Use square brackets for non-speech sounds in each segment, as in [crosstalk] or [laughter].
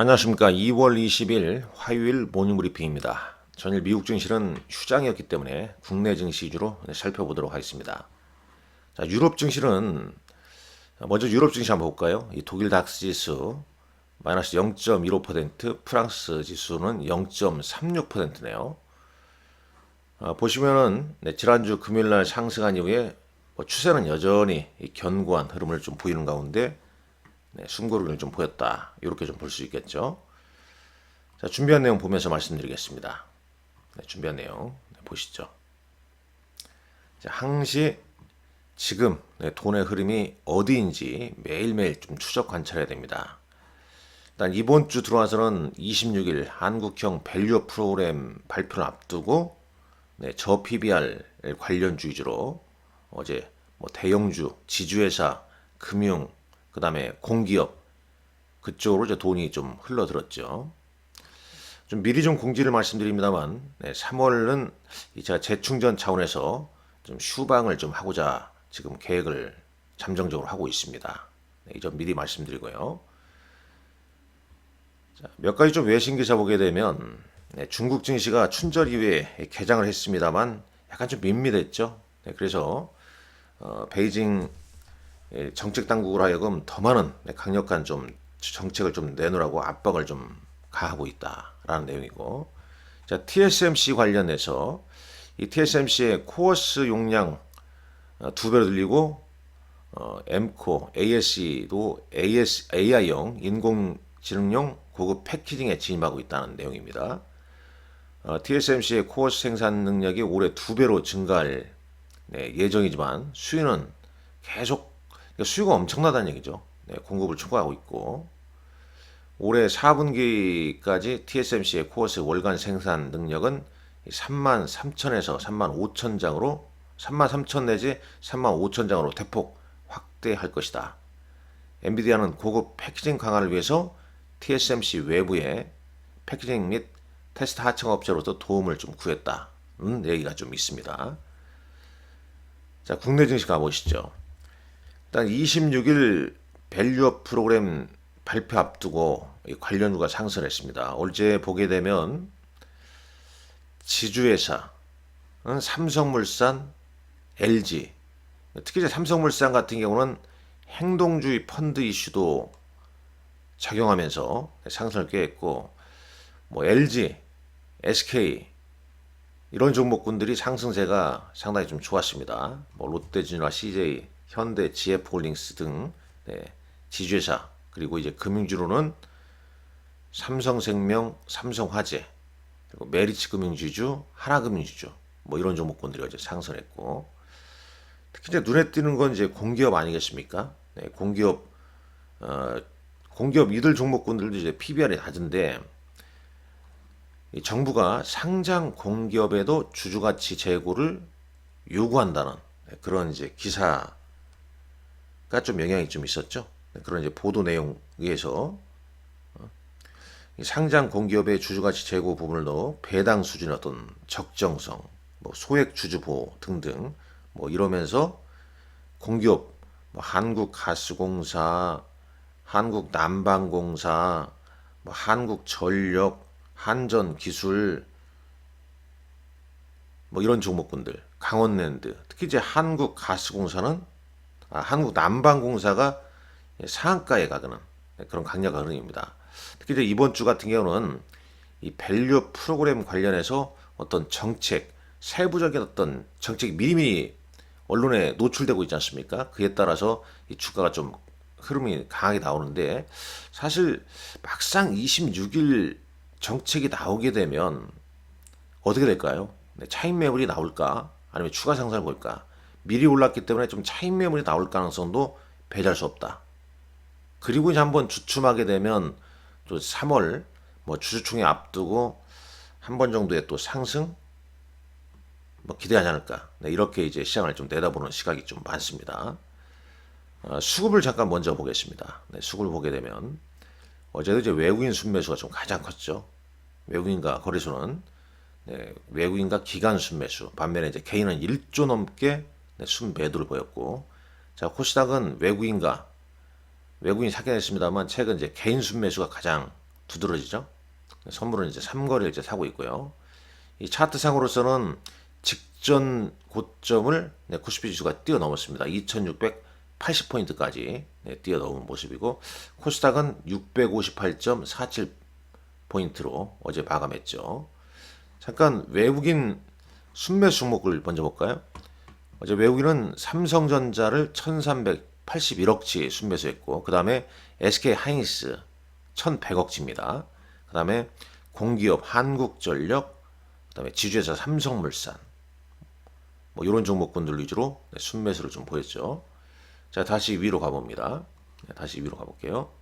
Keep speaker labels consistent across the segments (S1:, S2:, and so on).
S1: 안녕하십니까. 2월 20일 화요일 모닝브리핑입니다. 전일 미국 증시는 휴장이었기 때문에 국내 증시 위주로 살펴보도록 하겠습니다. 자, 유럽 증시는 먼저 유럽 증시 한번 볼까요? 이 독일 닥스 지수 마이너스 0.15%, 프랑스 지수는 0.36%네요. 아, 보시면은 네, 지난주 금요일 날 상승한 이후에 뭐 추세는 여전히 이 견고한 흐름을 좀 보이는 가운데 네, 숨고르기를 좀 보였다. 이렇게 좀 볼 수 있겠죠. 자, 준비한 내용 보면서 말씀드리겠습니다. 네, 준비한 내용 네, 보시죠. 자, 항시 지금 네, 돈의 흐름이 어디인지 매일매일 좀 추적 관찰해야 됩니다. 일단 이번 주 들어와서는 26일 한국형 밸류 프로그램 발표를 앞두고 네, 저 PBR 관련주 위주로 어제 뭐 대형주, 지주회사, 금융, 그 다음에 공기업 그쪽으로 이제 돈이 좀 흘러들었죠. 좀 미리 좀 공지를 말씀드립니다만 네, 3월은 제가 재충전 차원에서 좀 휴방을 좀 하고자 지금 계획을 잠정적으로 하고 있습니다. 네, 이점 미리 말씀드리고요. 자, 몇 가지 좀 외신 기사 보게 되면 네, 중국 증시가 춘절 이후에 개장을 했습니다만 약간 좀 밋밋했죠. 네, 그래서 어, 베이징 예, 정책 당국을 하여금 더 많은 네, 강력한 좀 정책을 좀 내놓으라고 압박을 좀 가하고 있다라는 내용이고 자 TSMC 관련해서 이 TSMC의 코어스 용량 어, 두 배로 늘리고 어, M코 ASC도 AS, AI용 인공지능용 고급 패키징에 진입하고 있다는 내용입니다. 어, TSMC의 코어스 생산 능력이 올해 두 배로 증가할 네, 예정이지만 수요는 계속 수요가 엄청나다는 얘기죠. 네, 공급을 초과하고 있고 올해 4분기까지 TSMC의 코어스 월간 생산 능력은 3만 3천에서 3만 5천 장으로 3만 3천 내지 3만 5천 장으로 대폭 확대할 것이다. 엔비디아는 고급 패키징 강화를 위해서 TSMC 외부에 패키징 및 테스트 하청 업체로부터 도움을 좀 구했다는 얘기가 좀 있습니다. 자, 국내 증시 가보시죠. 일단 26일 밸류업 프로그램 발표 앞두고 관련주가 상승했습니다. 어제 보게 되면 지주회사, 삼성물산, LG, 특히 삼성물산 같은 경우는 행동주의 펀드 이슈도 작용하면서 상승을 꾀했고, 뭐 LG, SK 이런 종목군들이 상승세가 상당히 좀 좋았습니다. 뭐 롯데지주나 CJ, 현대, GF홀딩스 등 네, 지주회사 그리고 이제 금융주로는 삼성생명, 삼성화재 그리고 메리츠 금융지주, 하나금융지주 뭐 이런 종목군들이 이제 상승했고 특히 이제 눈에 띄는 건 이제 공기업 아니겠습니까? 네, 공기업 어, 공기업 이들 종목군들도 이제 PBR이 낮은데 이 정부가 상장 공기업에도 주주가치 제고를 요구한다는 네, 그런 이제 기사가 좀 영향이 좀 있었죠. 네, 그런 이제 보도 내용에 의해서 어, 이 상장 공기업의 주주가치 제고 부분을도 배당 수준의 어떤 적정성, 뭐 소액 주주 보호 등등 뭐 이러면서 공기업 뭐 한국가스공사, 한국난방공사, 뭐 한국전력, 한전기술 뭐 이런 종목군들, 강원랜드, 특히 이제 한국가스공사는 아, 한국난방공사가 상한가에 가는 그런 강력한 흐름입니다. 특히 이번 주 같은 경우는 이 밸류 프로그램 관련해서 어떤 정책, 세부적인 어떤 정책이 미리미리 언론에 노출되고 있지 않습니까? 그에 따라서 이 주가가 좀 흐름이 강하게 나오는데 사실 막상 26일 정책이 나오게 되면 어떻게 될까요? 네, 차익 매물이 나올까? 아니면 추가 상승을 볼까? 미리 올랐기 때문에 좀 차익 매물이 나올 가능성도 배제할 수 없다. 그리고 이제 한번 주춤하게 되면 또 3월 뭐 주주총회 앞두고 한 번 정도의 또 상승 뭐 기대하지 않을까. 네, 이렇게 이제 시장을 좀 내다보는 시각이 좀 많습니다. 어, 수급을 잠깐 먼저 보겠습니다. 네, 수급을 보게 되면 어제도 이제 외국인 순매수가 좀 가장 컸죠. 외국인과 거래소는 네, 외국인과 기관 순매수 반면에 이제 개인은 1조 넘게 네, 순매도를 보였고 자 코스닥은 외국인과 외국인 사긴 했습니다만 최근 이제 개인 순매수가 가장 두드러지죠. 선물은 이제 3거래를 이제 사고 있고요. 이 차트상으로서는 직전 고점을 네, 90비 지수가 뛰어넘었습니다. 2680포인트까지 네, 뛰어넘은 모습이고 코스닥은 658.47포인트로 어제 마감했죠. 잠깐 외국인 순매 종목을 먼저 볼까요? 어제 외국인은 삼성전자를 1381억치 순매수했고 그 다음에 SK 하이닉스 1100억치입니다. 그 다음에 공기업 한국전력, 그 다음에 지주회사 삼성물산 뭐 이런 종목군들 위주로 네, 순매수를 좀 보였죠. 자 다시 위로 가봅니다. 네, 다시 위로 가볼게요.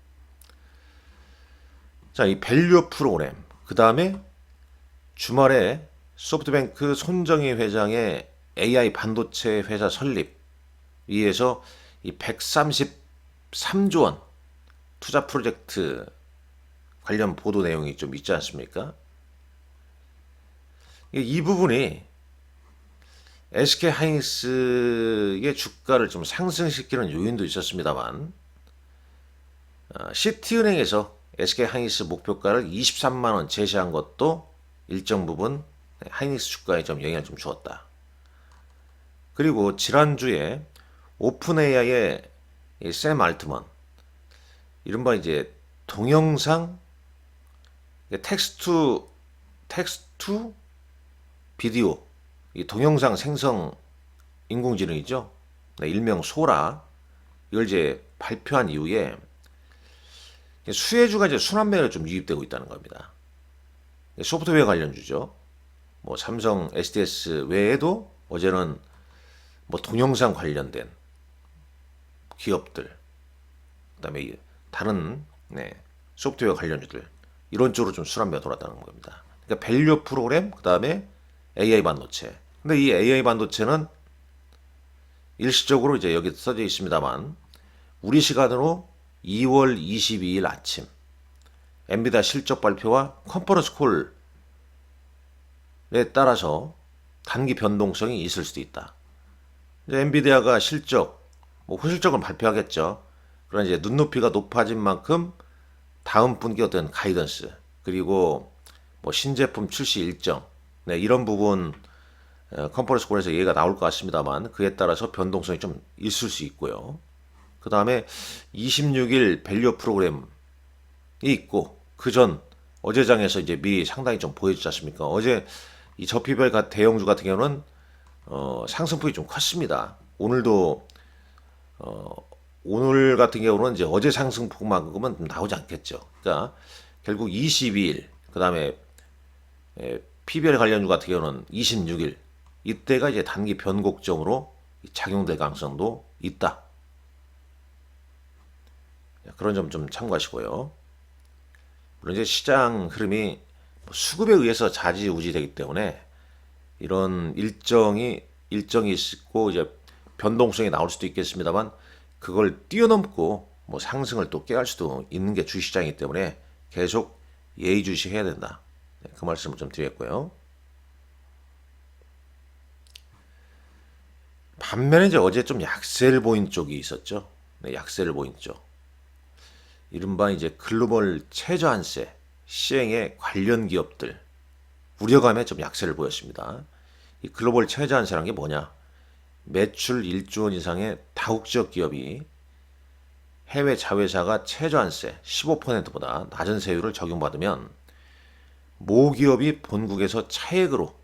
S1: 자이 밸류 프로그램 그 다음에 주말에 소프트뱅크 손정희 회장의 AI 반도체 회사 설립 위에서 이 133조 원 투자 프로젝트 관련 보도 내용이 좀 있지 않습니까? 이- 이 부분이 SK 하이닉스의 주가를 좀 상승시키는 요인도 있었습니다만 어, 시티은행에서 SK 하이닉스 목표가를 23만 원 제시한 것도 일정 부분 하이닉스 주가에 좀 영향을 좀 주었다. 그리고 지난주에 오픈 AI의 샘 알트먼 이른바 이제 동영상 텍스트 텍스트 비디오 이 동영상 생성 인공지능이죠. 네, 일명 소라 이걸 이제 발표한 이후에 수혜주가 이제 순환매로 좀 유입되고 있다는 겁니다. 소프트웨어 관련주죠. 뭐 삼성 SDS 외에도 어제는 뭐 동영상 관련된 기업들, 그다음에 이 다른 네, 소프트웨어 관련주들 이런 쪽으로 좀 순환매가 돌았다는 겁니다. 그러니까 밸류 프로그램 그다음에 AI 반도체. 근데 이 AI 반도체는 일시적으로 이제 여기 써져 있습니다만 우리 시간으로 2월 22일 아침 엔비디아 실적 발표와 컨퍼런스 콜에 따라서 단기 변동성이 있을 수도 있다. 엔비디아가 실적, 뭐 후실적은 발표하겠죠. 그러나 이제 눈높이가 높아진 만큼 다음 분기 어떤 가이던스 그리고 뭐 신제품 출시 일정 네, 이런 부분 어, 컨퍼런스 콜에서 얘기가 나올 것 같습니다만 그에 따라서 변동성이 좀 있을 수 있고요. 그 다음에 26일 밸류 프로그램이 있고 그 전 어제장에서 이제 미리 상당히 좀 보여주지 않습니까? 어제 이 저피별 가- 대형주 같은 경우는 어, 상승폭이 좀 컸습니다. 오늘도 어, 오늘 같은 경우는 이제 어제 상승폭만큼은 좀 나오지 않겠죠. 그러니까 결국 22일 그 다음에 PBR 관련주 같은 경우는 26일 이때가 이제 단기 변곡점으로 작용될 가능성도 있다. 그런 점 좀 참고하시고요. 물론 이제 시장 흐름이 뭐 수급에 의해서 좌지우지되기 때문에 이런 일정이 일정이 있고 이제 변동성이 나올 수도 있겠습니다만 그걸 뛰어넘고 뭐 상승을 또 깨할 수도 있는 게 주시장이기 때문에 계속 예의주시해야 된다. 네, 그 말씀을 좀 드렸고요. 반면에 이제 어제 좀 약세를 보인 쪽이 있었죠. 네, 약세를 보인 쪽. 이른바 이제 글로벌 최저한세 시행에 관련 기업들 우려감에 좀 약세를 보였습니다. 이 글로벌 최저한세라는 게 뭐냐? 매출 1조 원 이상의 다국적 기업이 해외 자회사가 최저한세 15%보다 낮은 세율을 적용받으면 모 기업이 본국에서 차액으로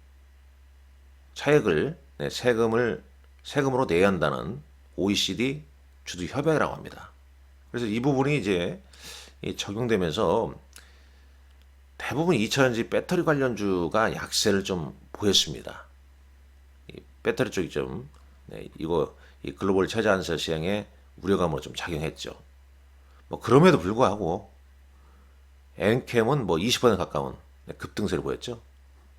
S1: 차액을 네, 세금을 세금으로 내야 한다는 OECD 주도 협약이라고 합니다. 그래서 이 부분이 이제 이 적용되면서 대부분 2차전지 배터리 관련주가 약세를 좀 보였습니다. 이 배터리 쪽이 좀 네, 이거 이 글로벌 최저한세 시행에 우려감으로 좀 작용했죠. 뭐 그럼에도 불구하고 엔캠은 뭐 20% 가까운 네, 급등세를 보였죠.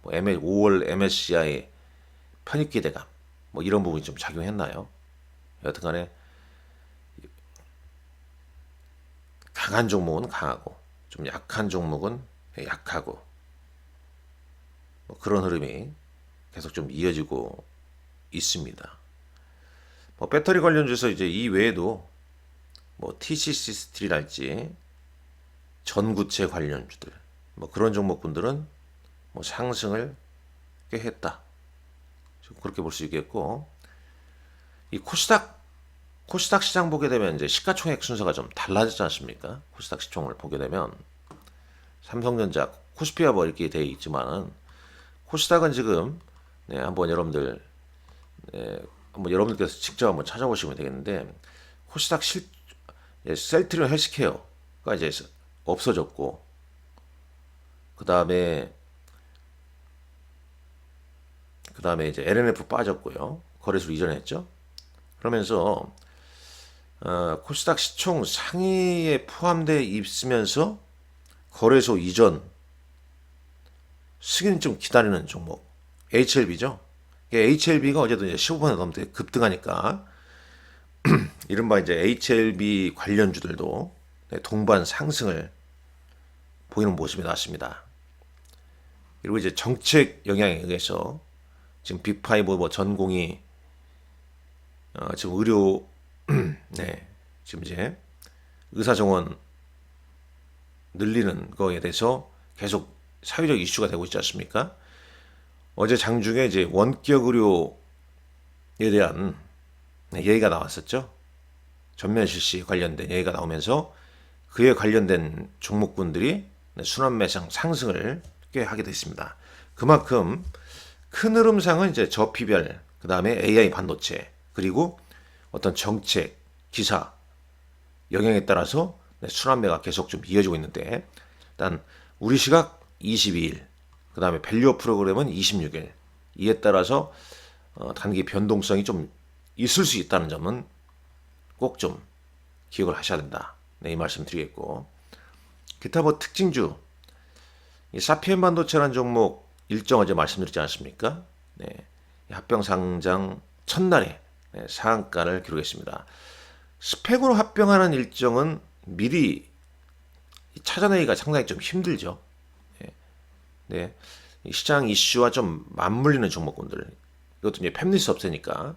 S1: 뭐 5월 MSCI 편입 기대감 뭐 이런 부분이 좀 작용했나요? 여튼간에 강한 종목은 강하고 좀 약한 종목은 약하고 뭐 그런 흐름이 계속 좀 이어지고 있습니다. 뭐 배터리 관련주에서 이제 이 외에도 뭐 TCC 스틸이랄지 전구체 관련주들 뭐 그런 종목군들은 뭐 상승을 꽤 했다. 좀 그렇게 볼 수 있겠고 이 코스닥 코스닥 시장 보게 되면 이제 시가총액 순서가 좀 달라지지 않습니까? 코스닥 시총을 보게 되면 삼성전자, 코스피와 뭐 이렇게 돼 있지만은 코스닥은 지금 네, 한번 여러분들 네, 한번 여러분들께서 직접 한번 찾아보시면 되겠는데 코스닥 실 예, 셀트리온 헬스케어가 이제 없어졌고 그 다음에 그 다음에 이제 LNF 빠졌고요 거래소를 이전했죠 그러면서 어, 코스닥 시총 상위에 포함되어 있으면서 거래소 이전 승인 좀 기다리는 종목 HLB죠. HLB가 어제도 이제 15% 넘게 급등하니까 [clears throat] 이른바 이제 HLB 관련주들도 네, 동반 상승을 보이는 모습이 나왔습니다. 그리고 이제 정책 영향에 의해서 지금 빅파이브 뭐 전공이 어, 지금 의료 [clears throat] 네 지금 이제 의사 정원 늘리는 거에 대해서 계속 사회적 이슈가 되고 있지 않습니까? 어제 장중에 이제 원격 의료에 대한 네, 얘기가 나왔었죠. 전면 실시 관련된 얘기가 나오면서 그에 관련된 종목군들이 네, 순환 매상 상승을 꽤 하게 됐습니다. 그만큼 큰 흐름상은 이제 저피별, 그 다음에 AI 반도체, 그리고 어떤 정책, 기사 영향에 따라서 네, 순환매가 계속 좀 이어지고 있는데 일단 우리 시각 22일, 그 다음에 밸류 프로그램은 26일. 이에 따라서 어, 단기 변동성이 좀 있을 수 있다는 점은 꼭 좀 기억을 하셔야 된다. 네, 이 말씀 드리겠고. 기타 뭐 특징주, 이 사피엔 반도체라는 종목 일정 어제 말씀드렸지 않습니까? 네, 합병 상장 첫날에 네, 상한가를 기록했습니다. 스펙으로 합병하는 일정은 미리 찾아내기가 상당히 좀 힘들죠. 네. 시장 이슈와 좀 맞물리는 종목군들. 이것도 이제 팹리스 없으니까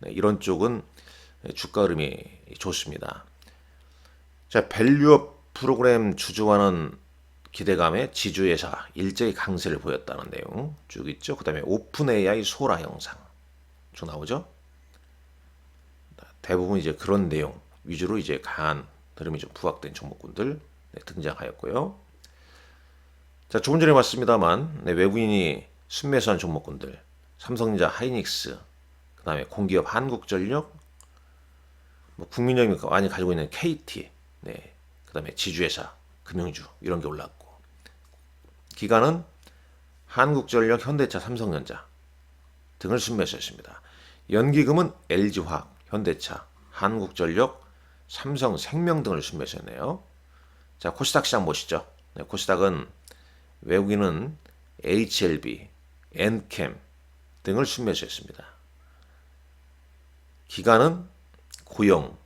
S1: 네, 이런 쪽은 주가 흐름이 좋습니다. 자, 밸류업 프로그램 주주와는 기대감에 지주회사 일제히 강세를 보였다는 내용 쭉 있죠. 그 다음에 오픈 AI 소라 영상 쭉 나오죠. 대부분 이제 그런 내용 위주로 이제 강한 흐름이 좀 부각된 종목군들 네, 등장하였고요. 자, 조금 전에 봤습니다만 네, 외국인이 순매수한 종목군들 삼성전자, 하이닉스, 그 다음에 공기업 한국전력, 뭐 국민연금이 많이 가지고 있는 KT, 네, 그 다음에 지주회사, 금융주 이런 게 올랐고 기간은 한국전력, 현대차, 삼성전자 등을 순매수했습니다. 연기금은 LG화학, 현대차, 한국전력, 삼성생명 등을 순매수했네요. 자 코스닥 시장 보시죠. 네, 코스닥은 외국인은 HLB, 엔캠 등을 순매수했습니다. 기간은 고용,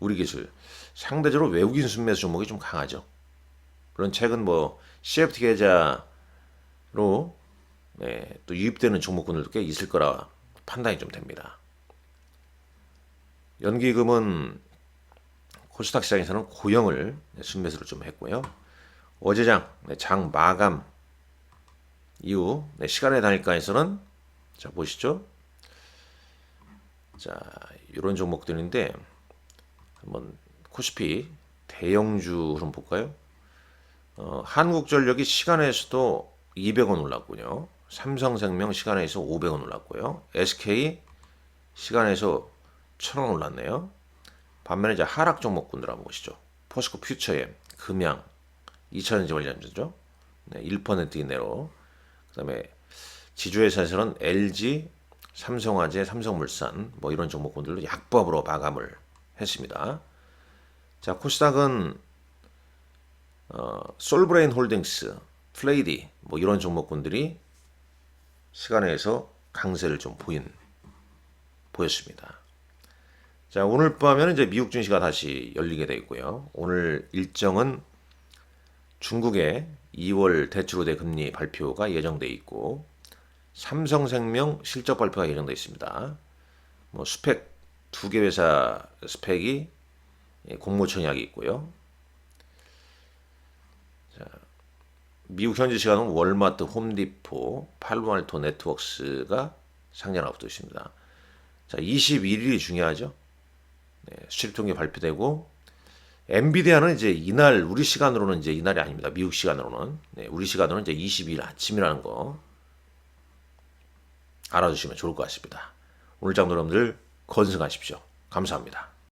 S1: 우리 기술 상대적으로 외국인 순매수 종목이 좀 강하죠. 물론 최근 뭐 CFT 계좌로 네, 또 유입되는 종목군들도 꽤 있을 거라 판단이 좀 됩니다. 연기금은 코스닥 시장에서는 고용을 순매수를 좀 했고요. 어제장 네, 장 마감 이후 네, 시간의 단일가에서는 자 보시죠. 자 이런 종목들인데 한번 코스피 대형주 좀 볼까요? 어, 한국전력이 시간에서도 200원 올랐군요. 삼성생명 시간에서 500원 올랐고요. SK 시간에서 1000원 올랐네요. 반면에 이제 하락 종목군들 한번 보시죠. 포스코 퓨처엠, 금양, 2차전지 관련주죠. 네, 1% 이내로. 그 다음에 지주회사에서는 LG, 삼성화재, 삼성물산 뭐 이런 종목군들로 약법으로 마감을 했습니다. 자 코스닥은 어, 솔브레인 홀딩스, 플레이디 뭐 이런 종목군들이 시간에서 강세를 좀 보인 보였습니다. 자 오늘 밤에는 이제 미국 증시가 다시 열리게 되어 있고요. 오늘 일정은 중국의 2월 대출우대 금리 발표가 예정돼 있고 삼성생명 실적 발표가 예정돼 있습니다. 뭐 스펙 두 개 회사 스펙이 공모청약이 있고요. 미국 현지 시간은 월마트, 홈디포, 팔로알토 네트워크스가 상장 앞두고 있습니다. 자, 21일이 중요하죠. 네, 수출 통계 발표되고 엔비디아는 이제 이날 우리 시간으로는 이제 이날이 아닙니다. 미국 시간으로는 네, 우리 시간으로는 이제 22일 아침이라는 거 알아두시면 좋을 것 같습니다. 오늘 장도 여러분들 건승하십시오. 감사합니다.